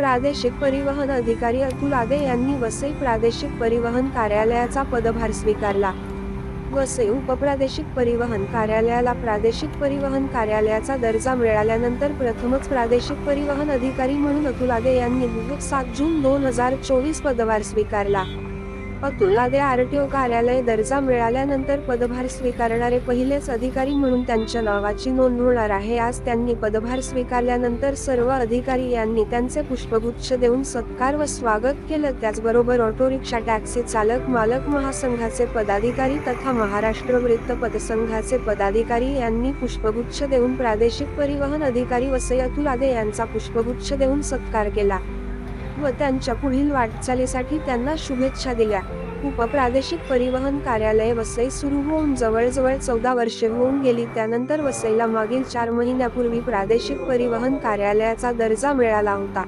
प्रादेशिक परिवहन अधिकारी अतुल आदे यांनी वसई प्रादेशिक परिवहन कार्यालयाचा पदभार स्वीकारला. वसई उपप्रादेशिक परिवहन कार्यालयाला प्रादेशिक परिवहन कार्यालयाचा दर्जा मिळाल्यानंतर प्रथमच प्रादेशिक परिवहन अधिकारी म्हणून अतुल आदे यांनी सात जून दोन हजार चोवीस पदभार स्वीकारला. अतुल आदे आरटीओ कार्यालय दर्जा मिळाल्यानंतर पदभार स्वीकारणारे पहिलेच अधिकारी म्हणून त्यांच्या नावाची नोंद होणार आहे. आज त्यांनी पदभार स्वीकारल्यानंतर सर्व अधिकारी यांनी त्यांचे पुष्पगुच्छ देऊन सत्कार व स्वागत केलं. त्याचबरोबर ऑटो रिक्षा टॅक्सी चालक मालक महासंघाचे पदाधिकारी तथा महाराष्ट्र वृत्त पतसंघाचे पदाधिकारी यांनी पुष्पगुच्छ देऊन प्रादेशिक परिवहन अधिकारी वसई अतुल आदे यांचा पुष्पगुच्छ देऊन सत्कार केला. व त्यांच्या पुढील वाटचालीसाठी त्यांना शुभेच्छा दिल्या. उपप्रादेशिक परिवहन कार्यालय वसई सुरू होऊन जवळजवळ चौदा वर्षे होऊन गेली. त्यानंतर वसईला मागील चार महिन्यापूर्वी प्रादेशिक परिवहन कार्यालयाचा दर्जा मिळाला होता.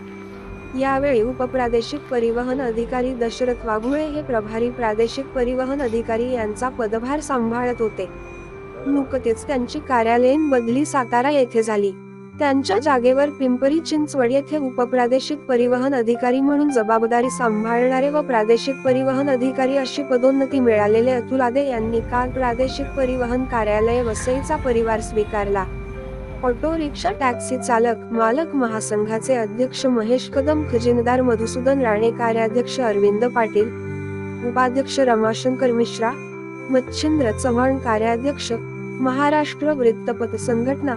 यावेळी उपप्रादेशिक परिवहन अधिकारी दशरथ वाघुळे हे प्रभारी प्रादेशिक परिवहन अधिकारी यांचा पदभार सांभाळत होते. नुकतेच त्यांची कार्यालयीन बदली सातारा येथे झाली. त्यांच्या जागेवर पिंपरी चिंचवड येथे उपप्रादेशिक परिवहन अधिकारी म्हणून जबाबदारी सांभाळणारे व प्रादेशिक परिवहन अधिकारी अशी पदोन्नती मिळालेले अतुल आदे यांनी काल प्रादेशिक परिवहन कार्यालय वसईचा परिवार स्वीकारला. ऑटो रिक्षा टॅक्सी चालक मालक महासंघाचे अध्यक्ष महेश कदम खजिनदार मधुसूदन राणे कार्याध्यक्ष अरविंद पाटील उपाध्यक्ष रमाशंकर मिश्रा मच्छिंद्र चव्हाण कार्याध्यक्ष महाराष्ट्र वृत्तपत्र संघटना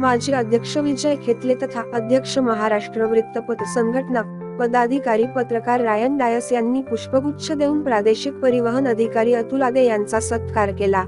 माजी अध्यक्ष विजय खेतले तथा अध्यक्ष महाराष्ट्र वृत्तपत्र संघटना पदाधिकारी पत्रकार रायन डायस यांनी पुष्पगुच्छ देऊन प्रादेशिक परिवहन अधिकारी अतुल आदे यांचा सत्कार केला.